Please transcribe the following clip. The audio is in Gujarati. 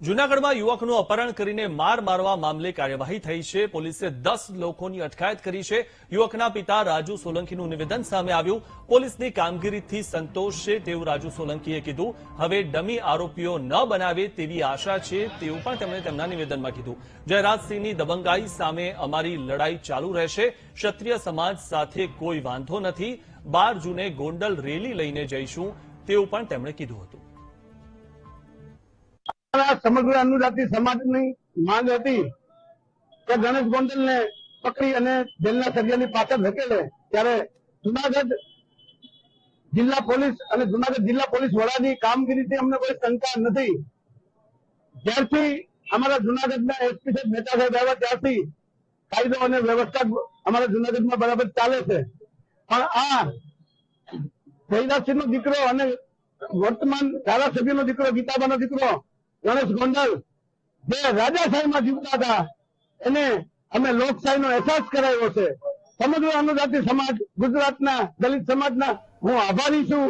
જૂનાગઢમાં યુવકનું અપહરણ કરીને માર મારવા મામલે કાર્યવાહી થઈ છે. પોલીસે દસ લોકોની અટકાયત કરી છે. યુવકના પિતા રાજુ સોલંકીનું નિવેદન સામે આવ્યું. પોલીસની કામગીરીથી સંતોષ છે તેવું રાજુ સોલંકીએ કીધું. હવે ડમી આરોપીઓ ન બનાવે તેવી આશા છે તેવું પણ તેમણે તેમના નિવેદનમાં કીધું. જયરાજસિંહની દબંગાઈ સામે અમારી લડાઈ ચાલુ રહેશે. ક્ષત્રિય સમાજ સાથે કોઈ વાંધો નથી. બાર જૂને ગોંડલ રેલી લઈને જઈશું તેવું પણ તેમણે કીધું હતું. સમગ્ર અનુજાતિ સમાજની માંગ હતી કે ગણેશ ગોંડલને પકડી અને જેલના સભ્યની પાછળ ધકેલે ત્યારે જુનાગઢ જિલ્લા પોલીસ અને જુનાગઢ જિલ્લા પોલીસ વડાની કામગીરીથી અમને કોઈ શંકા નથી. જ્યારથી અમારા જુનાગઢના એસપી સાહેબ મહેતા સાહેબ આવ્યા ત્યારથી કાયદો અને વ્યવસ્થા અમારા જુનાગઢમાં બરાબર ચાલે છે. પણ આ જયરાજસિંહનો દીકરો અને વર્તમાન ધારાસભ્યનો દીકરો, ગીતાબાનો દીકરો ગણેશ ગોંડલ, જે રાજાશાહીમાં જીવતા હતા, એને અમે લોકશાહીનો અહેસાસ કરાવ્યો છે. સમગ્ર અનુજાતિ સમાજ, ગુજરાતના દલિત સમાજના હું આભારી છું.